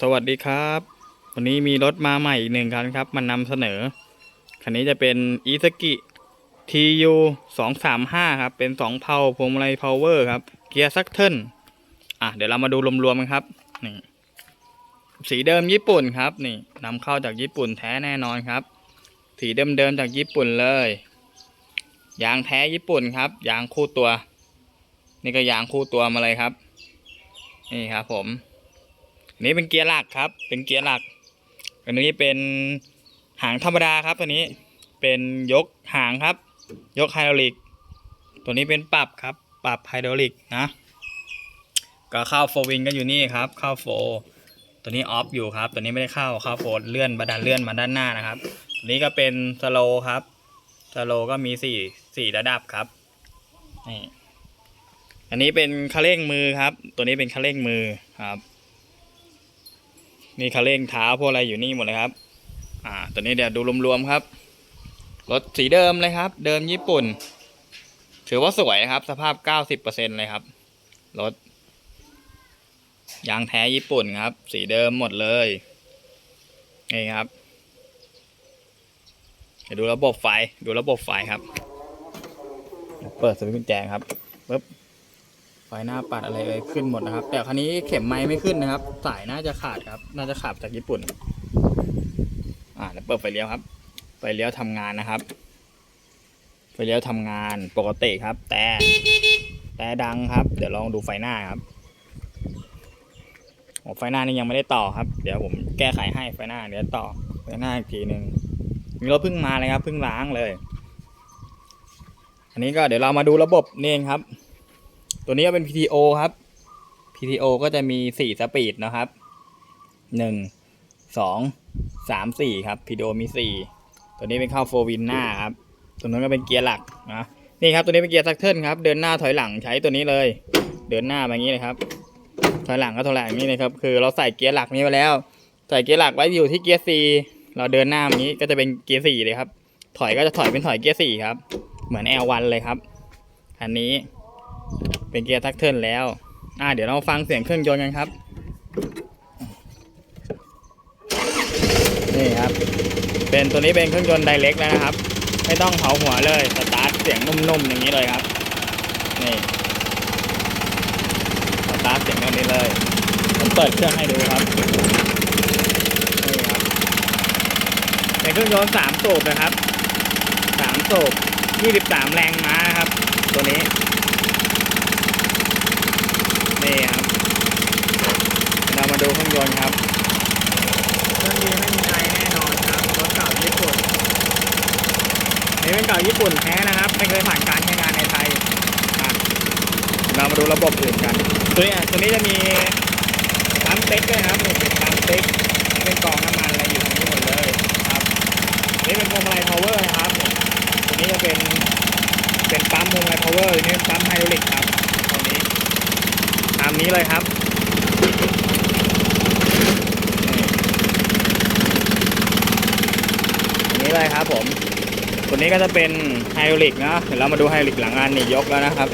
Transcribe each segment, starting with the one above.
สวัสดีครับ วันนี้มีรถมาใหม่อีกหนึ่งคันครับมานำเสนอ คันนี้จะเป็นอีสกิ TU 2 3 5ครับ เป็น2เพาพวงมาลัยพาวเวอร์ครับ เกียร์ซักเทิลอะเดี๋ยวเรามาดูรวมๆกันครับนี่สีเดิมญี่ปุ่นครับ นี่นำเข้าจากญี่ปุ่นแท้แน่นอนครับ สีเดิมๆจากญี่ปุ่นเลย ยางแท้ญี่ปุ่นครับ ยางคู่ตัว นี่ก็ยางคู่ตัวมาเลยครับ นี่ครับผม นนี้เป็นเกียร์หลักครับ เป็นเกียร์หลัก อันนี้เป็นหางธรรมดาครับ ตัวนี้เป็นยกหางครับ ยกไฮดรอลิก ตัวนี้เป็นปรับครับ ปรับไฮดรอลิกนะ ก็เข้าโฟวิงก็อยู่นี่ครับ เข้าโฟ ตัวนี้ออฟอยู่ครับ ตัวนี้ไม่ได้เข้าเข้าโฟเลื่อนบันไดเลื่อนมาด้านหน้านะครับ ตัวนี้ก็เป็นสโลครับ สโลก็มีสี่สี่ระดับครับ นี่ อันนี้เป็นคันเร่งมือครับ ตัวนี้เป็นคันเร่งมือครับ นี่คันเร่งเท้าพวกอะไรอยู่นี่หมดเลยครับ อ่าตัวนี้เดี๋ยวดูรวมๆครับ รถสีเดิมเลยครับ เดิมญี่ปุ่น ถือว่าสวยครับ สภาพ 90%เลยครับ รถ ยางแท้ญี่ปุ่นครับ สีเดิมหมดเลย นี่ครับ เดี๋ยวดูระบบไฟ ดูระบบไฟครับ เปิดสวิตช์กุญแจครับปึ๊บ ไฟหน้าปัดอะไรเอ่ยขึ้นหมดนะครับ แต่คันนี้เข็มไม้ไม่ขึ้นนะครับ สายน่าจะขาดครับ น่าจะขาดจากญี่ปุ่น อ่าเดี๋ยวเปิดไฟเลี้ยวครับ ไฟเลี้ยวทำงานนะครับ ไฟเลี้ยวทำงานปกติครับ แต่แต่ดังครับ เดี๋ยวลองดูไฟหน้าครับโอไฟหน้านี่ยังไม่ได้ต่อครับ เดี๋ยวผมแก้ไขให้ไฟหน้าเดี๋ยวต่อไฟหน้าอีกทีหนึ่งมีรถเพิ่งมาเลยครับเพิ่งล้างเลย อันนี้ก็เดี๋ยวเรามาดูระบบนี่เองครับ ตัวนี้ก็เป็น PTO ครับ PTO ก็จะมีสี่สปีดนะครับหนึ่งสองสามสี่ครับ PTO มีสี่ตัวนี้เป็นเข้าโฟวินหน้าครับ ตัวนั้นก็เป็นเกียร์หลักนะนี่ครับตัวนี้เป็นเกียร์ซักเทิลครับ เดินหน้าถอยหลังใช้ตัวนี้เลย เดินหน้าแบบนี้เลยครับ ถอยหลังก็ถอยหลังนี้เลยครับ คือเราใส่เกียร์หลักนี้ไปแล้ว ใส่เกียร์หลักไว้อยู่ที่เกียร์สี่เราเดินหน้าแบบนี้ก็จะเป็นเกียร์สี่เลยครับ ถอยก็จะถอยเป็นถอยเกียร์สี่ครับ เหมือน L1 เลยครับ อันนี้ เป็นเกียร์ทักเทิลแล้ว อ่าเดี๋ยวเราฟังเสียงเครื่องยนต์กันครับ นี่ครับ เป็นตัวนี้เป็นเครื่องยนต์ไดเรกแล้วนะครับ ไม่ต้องเผาหัวเลย สตาร์ทเสียงนุ่มๆอย่างนี้เลยครับ นี่ สตาร์ทเสียงแบบนี้เลยผมเปิดเครื่องให้ดูครับ นี่ครับ เป็นเครื่องยนต์สามสูบนะครับสามสูบยี่สิบสามแรงม้าครับ ตัวนี้ นี่ครับ เรามาดูเครื่องยนต์ครับ เครื่องดีไม่มีอะไรแน่นอนครับ รถเก่าญี่ปุ่น นี่เป็นเก่าญี่ปุ่นแท้นะครับ ไม่เคยผ่านการใช้งานในไทยอะเรามาดูระบบอื่นกัน ตัวนี้อะตัวนี้จะมีปั๊มเต็กด้วยครับนี่เป็นปั๊มเต็กเป็นกรองน้ำมันอะไรอยู่ตรงนี้หมดเลยครับ นี่เป็นพวงมาลัยพาวเวอร์นะครับนี่ตัวนี้จะเป็นเป็นปั๊มพวงมาลัยพาวเวอร์นี่เป็นปั๊มไฮดรอลิกครับตัวนี้ นี้เลยครับนี่ตัวนี้เลยครับผมตัวนี้ก็จะเป็นไฮดรอลิกนะเดี๋ยวเรามาดูไฮดรอลิกหลังงานนี่ยกแล้วนะครับ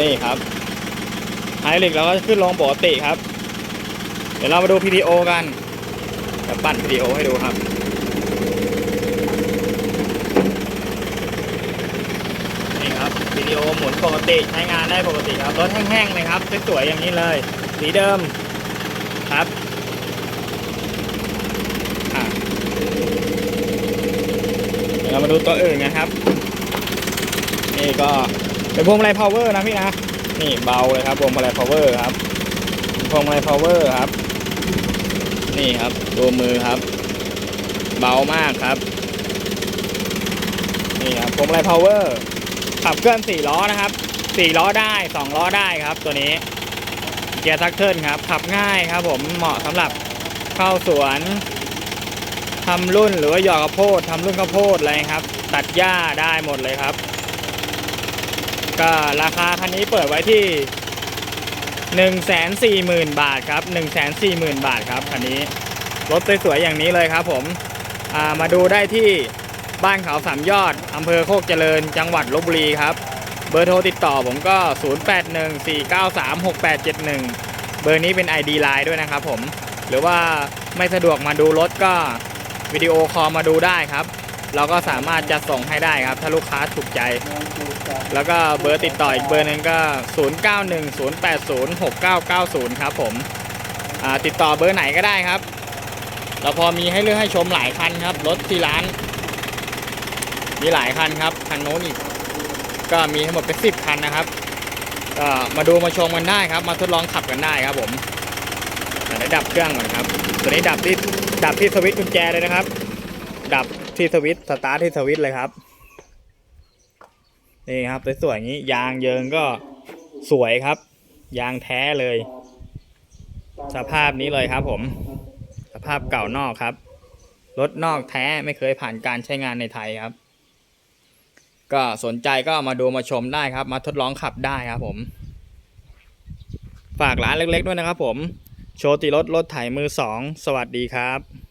นี่ครับไฮดรอลิกเราก็ขึ้นลงปกติครับ เดี๋ยวเรามาดู PTO กันจะปั่น PTO ให้ดูครับ นี่ ครับวิดีโอหมุนปกติใช้งานได้ปกติครับรถแห้งๆเลยครับสวยๆอย่างนี้เลย สีเดิมครับเรามาดูตัวอื่นนะครับ นี่ก็เป็นพวงมาลัยพาวเวอร์นะพี่นะนี่เบาเลยครับพวงมาลัยพาวเวอร์ครับพวงมาลัยพาวเวอร์ครับ นี่ครับตัวมือครับ เบามากครับ นี่ครับพวงมาลัยพาวเวอร์ ขับเคลื่อน4ล้อนะครับ4ล้อได้ 2 ล้อได้ครับ ตัวนี้เกียร์ซักเทิลครับ ขับง่ายครับ ผมเหมาะสำหรับเข้าสวนทำรุ่นหรือว่าหยอกข้าวโพดทำรุ่นข้าวโพดอะไรครับ ตัดหญ้าได้หมดเลยครับ ก็ราคาคันนี้เปิดไว้ที่140,000 บาทครับ140,000 บาทครับคันนี้รถสวยๆอย่างนี้เลยครับ ผมมาดูได้ที่ บ้านเขาสามยอด อำเภอโคกเจริญ จังหวัดลบบุรีครับ เบอร์โทรติดต่อผมก็ 0814936871 เบอร์นี้เป็น ID Line ด้วยนะครับผม หรือว่าไม่สะดวกมาดูรถก็วิดีโอคอลมาดูได้ครับ เราก็สามารถจะส่งให้ได้ครับ ถ้าลูกค้าถูกใจ แล้วก็เบอร์ติดต่ออีกเบอร์หนึงก็ 0910806990 ครับผมติดต่อเบอร์ไหนก็ได้ครับ เราพอมีให้เลือกให้ชมหลายคันครับ รถที่ร้าน มีหลายคันครับคันโน้นอีกก็มีทั้งหมดเป็นสิบคันนะครับก็มาดูมาชมกันได้ครับ มาทดลองขับกันได้ครับผมเดี๋ยวดับเครื่องก่อนครับตัวนี้ดับที่ดับที่สวิตช์กุญแจเลยนะครับ ดับที่สวิตช์สตาร์ทที่สวิตช์เลยครับนี่ครับสวยๆอย่างนี้ยางเยิงก็สวยครับ ยางแท้เลย สภาพนี้เลยครับผม สภาพเก่านอกครับรถนอกแท้ไม่เคยผ่านการใช้งานในไทยครับ ก็สนใจก็มาดูมาชมได้ครับ มาทดลองขับได้ครับผม ฝากร้านเล็กๆด้วยนะครับผม โชติรถรถไถมือสอง สวัสดีครับ